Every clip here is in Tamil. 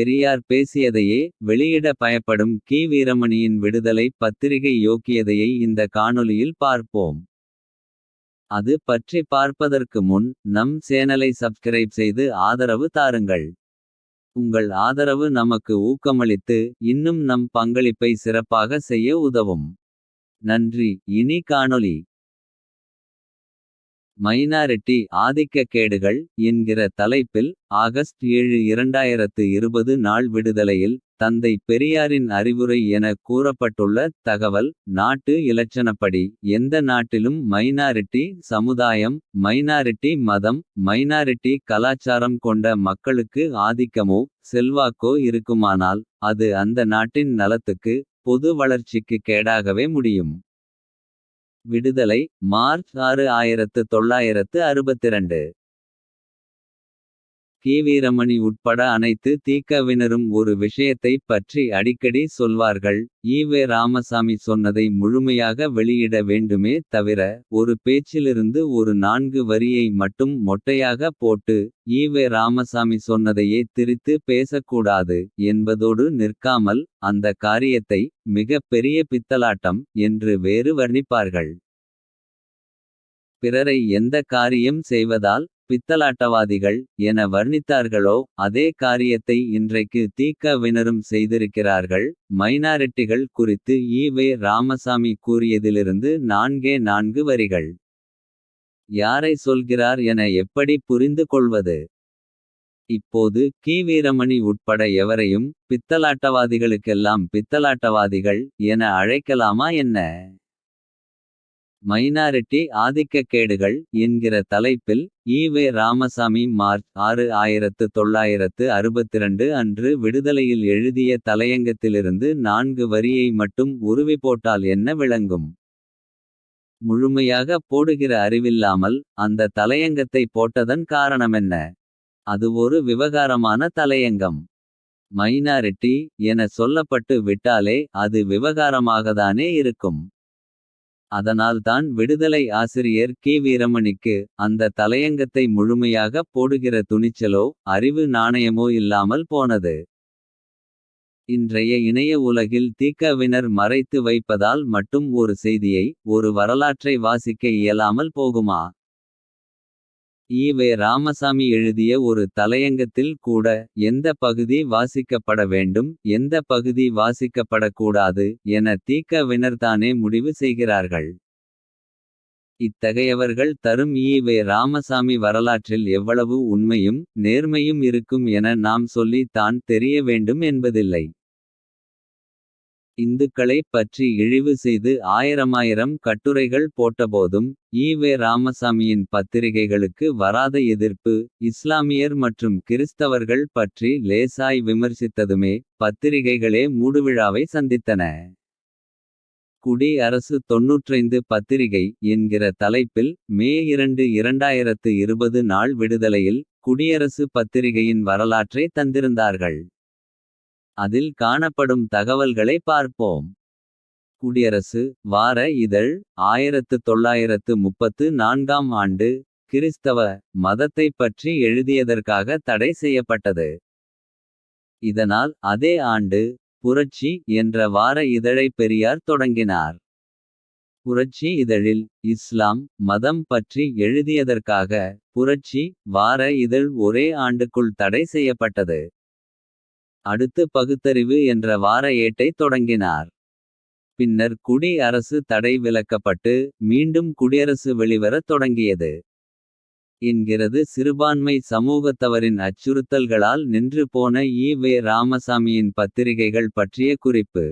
பெரியார் பேசியதையே வெளியிட பயப்படும் கி வீரமணியின் விடுதலை பத்திரிகை யோக்கியதையை இந்த காணொளியில் பார்ப்போம். அது பற்றி பார்ப்பதற்கு முன் நம் சேனலை சப்ஸ்கிரைப் செய்து ஆதரவு தாருங்கள். உங்கள் ஆதரவு நமக்கு ஊக்கமளித்து இன்னும் நம் பங்களிப்பை சிறப்பாக செய்ய உதவும். நன்றி இனி காணொளி. மைனாரிட்டி ஆதிக்கக்கேடுகள் என்கிற தலைப்பில் ஆகஸ்ட் ஏழு 2020 நாள் விடுதலையில். தந்தை பெரியாரின் அறிவுரை என கூறப்பட்டுள்ள தகவல். நாட்டு இலட்சணப்படி எந்த நாட்டிலும் மைனாரிட்டி சமுதாயம். மைனாரிட்டி மதம் மைனாரிட்டி கலாச்சாரம் கொண்ட மக்களுக்கு ஆதிக்கமோ. செல்வாக்கோ இருக்குமானால் அது அந்த நாட்டின் நலத்துக்கு. பொது வளர்ச்சிக்கு கேடாகவே முடியும். விடுதலை மார்ச் ஆறு ஆயிரத்து தொள்ளாயிரத்து அறுபத்திரண்டு. வீரமணி உட்பட அனைத்து தீக்கவினரும் ஒரு விஷயத்தை பற்றி அடிக்கடி சொல்வார்கள். ஈவே ராமசாமி சொன்னதை முழுமையாக வெளியிட வேண்டுமே தவிர. ஒரு பேச்சிலிருந்து ஒரு நான்கு வரியை மட்டும் மொட்டையாக போட்டு. ஈவே ராமசாமி சொன்னதையே திரித்து பேசக்கூடாது. என்பதோடு நிற்காமல் அந்த காரியத்தை மிகப் பெரிய பித்தலாட்டம். என்று வேறு வர்ணிப்பார்கள். பிறரை எந்த காரியம் செய்வதால். பித்தலாட்டவாதிகள் என வர்ணித்தார்களோ. அதே காரியத்தை இன்றைக்கு வினரும் செய்திருக்கிறார்கள். மைனாரிட்டிகள் குறித்து ஈவே ராமசாமி கூறியதிலிருந்து நான்கே நான்கு வரிகள். யாரை சொல்கிறார் என எப்படி புரிந்து கொள்வது. இப்போது கி வீரமணி உட்பட எவரையும். பித்தலாட்டவாதிகளுக்கெல்லாம் பித்தலாட்டவாதிகள். என அழைக்கலாமா என்ன. மைனாரிட்டி ஆதிக்கக்கேடுகள் என்கிற தலைப்பில். ஈவே ராமசாமி மார்ச் ஆறு 1962 அன்று விடுதலையில் எழுதிய தலையங்கத்திலிருந்து. நான்கு வரியை மட்டும் உருவி போட்டால் என்ன விளங்கும். முழுமையாக போடுகிற அறிவில்லாமல். அந்த தலையங்கத்தை போட்டதன் காரணமென்ன. அது ஒரு விவகாரமான தலையங்கம். மைனாரிட்டி என சொல்லப்பட்டு விட்டாலே அது விவகாரமாகதானே இருக்கும். அதனால்தான் விடுதலை ஆசிரியர் கி வீரமணிக்கு. அந்த தலையங்கத்தை முழுமையாக போடுகிற துணிச்சலோ. அறிவு நாணயமோ இல்லாமல் போனது. இன்றைய இணைய உலகில் தீக்கவினர் மறைத்து வைப்பதால் மட்டும் ஒரு செய்தியை. ஒரு வரலாற்றை வாசிக்க இயலாமல் போகுமா. ஈவே ராமசாமி எழுதிய ஒரு தலையங்கத்தில் கூட. எந்த பகுதி வாசிக்கப்பட வேண்டும் எந்த பகுதி வாசிக்கப்படக்கூடாது. என தீக்கவினர்தானே முடிவு செய்கிறார்கள். இத்தகையவர்கள் தரும் ஈவே ராமசாமி வரலாற்றில் எவ்வளவு உண்மையும். நேர்மையும் இருக்கும் என நாம் சொல்லி தான் தெரிய வேண்டும் என்பதில்லை. இந்துக்களைப் பற்றி இழிவு செய்து ஆயிரமாயிரம் கட்டுரைகள் போட்டபோதும். ஈவே ராமசாமியின் பத்திரிகைகளுக்கு வராத எதிர்ப்பு. இஸ்லாமியர் மற்றும் கிறிஸ்தவர்கள் பற்றி லேசாய் விமர்சித்ததுமே. பத்திரிகைகளே மூடுவிழாவை சந்தித்தன. குடி அரசு 95 பத்திரிகை என்கிற தலைப்பில் மே 2 2020 நாள் விடுதலையில். குடியரசு பத்திரிகையின் வரலாற்றை தந்திருந்தார்கள். அதில் காணப்படும் தகவல்களை பார்ப்போம். குடியரசு வார இதழ் 1934 ஆண்டு. கிறிஸ்தவ மதத்தைப் பற்றி எழுதியதற்காக தடை செய்யப்பட்டது. இதனால் அதே ஆண்டு புரட்சி என்ற வார இதழை பெரியார் தொடங்கினார். புரட்சி இதழில் இஸ்லாம் மதம் பற்றி எழுதியதற்காக. புரட்சி வார இதழ் ஒரே ஆண்டுக்குள் தடை செய்யப்பட்டது. அடுத்து பகுத்தறிவு என்ற வார ஏட்டை தொடங்கினார். பின்னர் குடி அரசு தடை விலக்கப்பட்டு. மீண்டும் குடியரசு வெளிவரத் தொடங்கியது. என்கிறது சிறுபான்மை சமூகத்தவரின் அச்சுறுத்தல்களால். நின்று போன ஈ.வெ. ராமசாமியின் பத்திரிகைகள் பற்றிய குறிப்பு.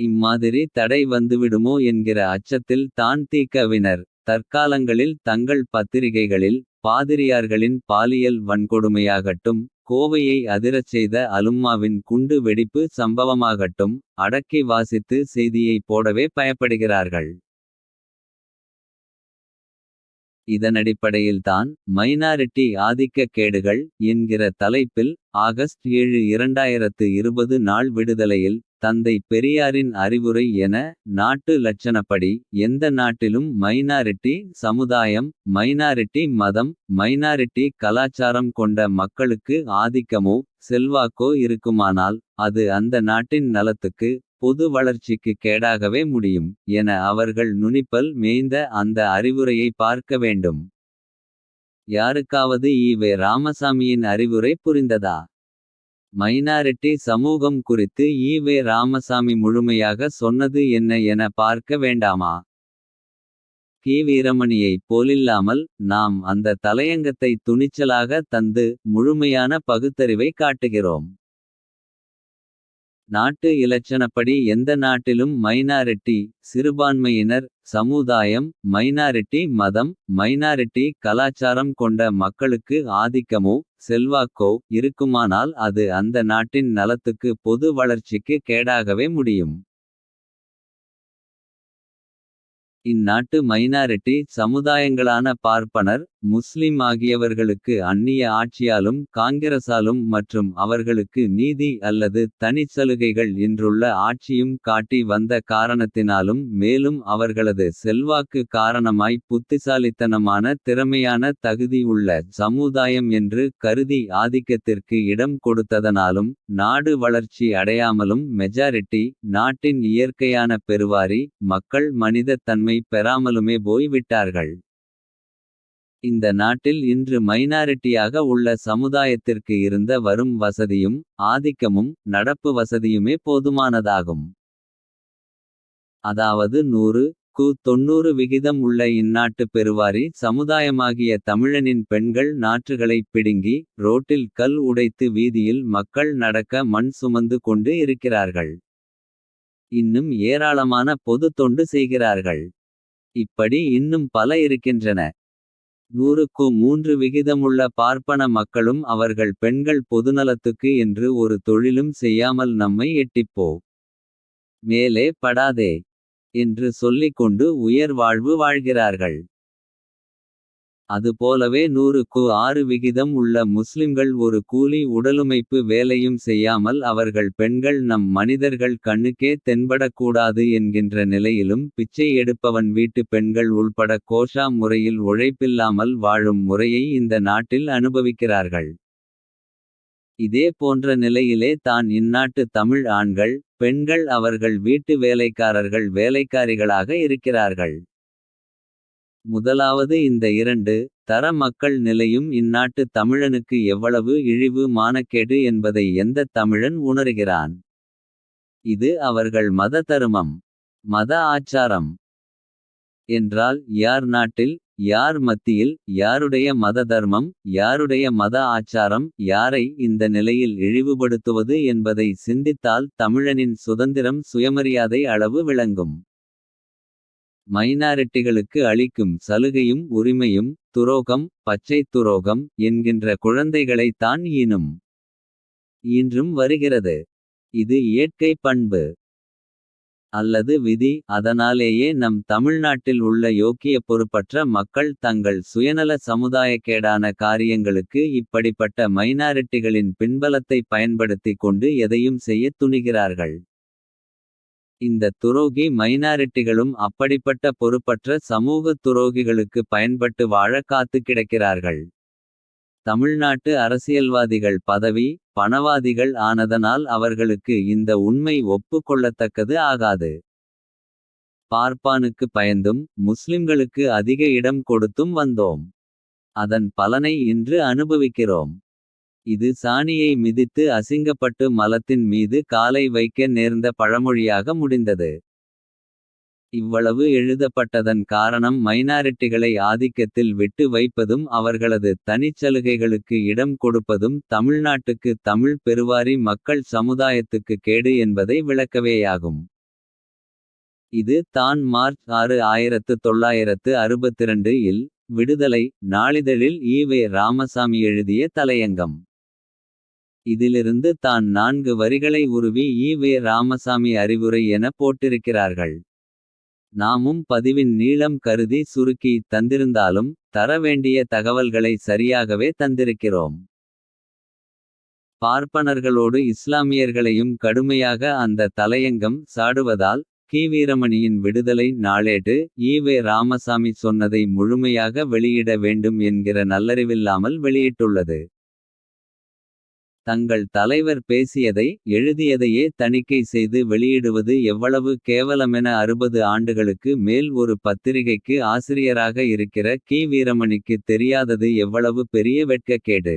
இம்மாதிரி தடை வந்துவிடுமோ என்கிற அச்சத்தில் தான் தீக்கவினர். தற்காலங்களில் தங்கள் பத்திரிகைகளில். பாதிரியார்களின் பாலியல் வன்கொடுமையாகட்டும். கோவையை அதிரச் செய்த அலும்மாவின் குண்டு வெடிப்பு சம்பவமாகட்டும். அடக்கி வாசித்து செய்தியை போடவே பயப்படுகிறார்கள். இதனடிப்படையில்தான் மைனாரிட்டி ஆதிக்க கேடுகள் என்கிற தலைப்பில் ஆகஸ்ட் ஏழு இரண்டாயிரத்து இருபது நாள் விடுதலையில் தந்தை பெரியாரின் அறிவுரை என நாட்டு லட்சணப்படி எந்த நாட்டிலும் மைனாரிட்டி சமுதாயம் மைனாரிட்டி மதம் மைனாரிட்டி கலாச்சாரம் கொண்ட மக்களுக்கு ஆதிக்கமோ செல்வாக்கோ இருக்குமானால் அது அந்த நாட்டின் நலத்துக்கு பொது வளர்ச்சிக்கு கேடாகவே முடியும் என அவர்கள் நுனிப்பல் மேய்ந்த அந்த அறிவுரையை பார்க்க வேண்டும். யாருக்காவது ஈவே ராமசாமியின் அறிவுரை புரிந்ததா. மைனாரிட்டி சமூகம் குறித்து ஈவே ராமசாமி முழுமையாக சொன்னது என்ன என பார்க்க வேண்டாமா. கி வீரமணியைப் போலில்லாமல் நாம் அந்த தலையங்கத்தை துணிச்சலாக தந்து முழுமையான பகுத்தறிவை காட்டுகிறோம். நாட்டு இலட்சணப்படி எந்த நாட்டிலும் மைனாரிட்டி சிறுபான்மையினர் சமுதாயம் மைனாரிட்டி மதம் மைனாரிட்டி கலாச்சாரம் கொண்ட மக்களுக்கு ஆதிக்கமோ செல்வாக்கோ இருக்குமானால் அது அந்த நாட்டின் நலத்துக்கு பொது வளர்ச்சிக்கு கேடாகவே முடியும். இந்நாட்டு மைனாரிட்டி சமுதாயங்களான பார்ப்பனர் முஸ்லிம் ஆகியவர்களுக்கு அந்நிய ஆட்சியாலும் காங்கிரசாலும் மற்றும் அவர்களுக்கு நீதி அல்லது தனிச்சலுகைகள் என்றுள்ள ஆட்சியும் காட்டி வந்த காரணத்தினாலும் மேலும் அவர்களது செல்வாக்கு காரணமாய் புத்திசாலித்தனமான திறமையான தகுதி உள்ள சமுதாயம் என்று கருதி ஆதிக்கத்திற்கு இடம் கொடுத்ததனாலும் நாடு வளர்ச்சி அடையாமலும் மெஜாரிட்டி நாட்டின் இயற்கையான பெருவாரி மக்கள் மனித தன்மை பெறாமலுமே போய் விட்டார்கள். இந்த நாட்டில் இன்று மைனாரிட்டியாக உள்ள சமுதாயத்திற்கு இருந்த வரும் வசதியும் ஆதிக்கமும் நடப்பு வசதியுமே போதுமானதாகும். அதாவது நூறு கு தொன்னூறு விகிதம் உள்ள இந்நாட்டு பெருவாரி சமுதாயமாகிய தமிழனின் பெண்கள் நாற்றுகளைப் பிடுங்கி ரோட்டில் கல் உடைத்து வீதியில் மக்கள் நடக்க மண் சுமந்து கொண்டு இருக்கிறார்கள். இன்னும் ஏராளமான பொது தொண்டு செய்கிறார்கள். இப்படி இன்னும் பல இருக்கின்றன. நூறுக்கு மூன்று விகிதமுள்ள பார்ப்பன மக்களும் அவர்கள் பெண்கள் பொதுநலத்துக்கு என்று ஒரு தொழிலும் செய்யாமல் நம்மை எட்டிப்போ. மேலே படாதே. என்று சொல்லிக்கொண்டு உயர் வாழ்வு வாழ்கிறார்கள். அதுபோலவே நூறுக்கு ஆறு விகிதம் உள்ள முஸ்லிம்கள் ஒரு கூலி உடலுமைப்பு வேலையும் செய்யாமல் அவர்கள் பெண்கள் நம் மனிதர்கள் கண்ணுக்கே தென்படக்கூடாது என்கின்ற நிலையிலும் பிச்சை எடுப்பவன் வீட்டு பெண்கள் உள்பட கோஷா முறையில் உழைப்பில்லாமல் வாழும் முறையை இந்த நாட்டில் அனுபவிக்கிறார்கள். இதே போன்ற நிலையிலே தான் இந்நாட்டு தமிழ் ஆண்கள் பெண்கள் அவர்கள் வீட்டு வேலைக்காரர்கள் வேலைக்காரிகளாக இருக்கிறார்கள். முதலாவது இந்த இரண்டு தர மக்கள் நிலையும் இந்நாட்டு தமிழனுக்கு எவ்வளவு இழிவு மானக்கேடு என்பதை எந்த தமிழன் உணர்கிறான் இது அவர்கள் மத தருமம். மத ஆச்சாரம். என்றால் யார் நாட்டில் யார் மத்தியில் யாருடைய மத தர்மம் யாருடைய மத ஆச்சாரம் யாரை இந்த நிலையில் இழிவுபடுத்துவது என்பதை சிந்தித்தால் தமிழனின் சுதந்திரம் சுயமரியாதை அளவு விளங்கும். மைனாரிட்டிகளுக்கு அளிக்கும் சலுகையும் உரிமையும் துரோகம் பச்சைத் துரோகம் என்கின்ற குழந்தைகளைத்தான் ஈனும். இன்றும் வருகிறது. இது இயற்கை பண்பு. அல்லது விதி அதனாலேயே நம் தமிழ்நாட்டில் உள்ள யோக்கிய பொறுப்பற்ற மக்கள் தங்கள் சுயநல சமுதாயக்கேடான காரியங்களுக்கு இப்படிப்பட்ட மைனாரிட்டிகளின் பின்பலத்தை பயன்படுத்திக் கொண்டு எதையும் செய்யத் துணிகிறார்கள். இந்த துரோகி மைனாரிட்டிகளும் அப்படிப்பட்ட பொறுப்பற்ற சமூக துரோகிகளுக்கு பயன்பட்டு வாழ காத்து கிடக்கிறார்கள். தமிழ்நாட்டு அரசியல்வாதிகள் பதவி பணவாதிகள் ஆனதனால் அவர்களுக்கு இந்த உண்மை ஒப்புக்கொள்ளத்தக்கது ஆகாது. பார்ப்பானுக்கு பயந்தும் முஸ்லிம்களுக்கு அதிக இடம் கொடுத்தும் வந்தோம். அதன் பலனை இன்று அனுபவிக்கிறோம். இது சாணியை மிதித்து அசிங்கப்பட்டு மலத்தின் மீது காலை வைக்க நேர்ந்த பழமொழியாக முடிந்தது. இவ்வளவு எழுதப்பட்டதன் காரணம் மைனாரிட்டிகளை ஆதிக்கத்தில் விட்டு வைப்பதும் அவர்களது தனிச்சலுகைகளுக்கு இடம் கொடுப்பதும் தமிழ்நாட்டுக்கு தமிழ் பெருவாரி மக்கள் சமுதாயத்துக்கு கேடு என்பதை விளக்கவேயாகும். இது தான் மார்ச் ஆறு ஆயிரத்து தொள்ளாயிரத்து அறுபத்திரண்டு இல் விடுதலை நாளிதழில் ஈவே ராமசாமி எழுதிய தலையங்கம். இதிலிருந்து தான் நான்கு வரிகளை உருவி ஈ வே ராமசாமி அறிவுரை என போட்டிருக்கிறார்கள். நாமும் பதிவின் நீளம் கருதி சுருக்கி தந்திருந்தாலும். தர வேண்டிய தகவல்களை சரியாகவே தந்திருக்கிறோம். பார்ப்பனர்களோடு இஸ்லாமியர்களையும் கடுமையாக அந்த தலையங்கம் சாடுவதால். கி. வீரமணியின் விடுதலை நாளேடு ஈ.வே. ராமசாமி சொன்னதை முழுமையாக வெளியிட வேண்டும் என்கிற நல்லறிவில்லாமல் வெளியிட்டுள்ளது. தங்கள் தலைவர் பேசியதை எழுதியதையே தணிக்கை செய்து வெளியிடுவது எவ்வளவு கேவலமென அறுபது ஆண்டுகளுக்கு மேல் ஒரு பத்திரிகைக்கு ஆசிரியராக இருக்கிற கி. வீரமணிக்குத் தெரியாதது எவ்வளவு பெரிய வெட்கக்கேடு.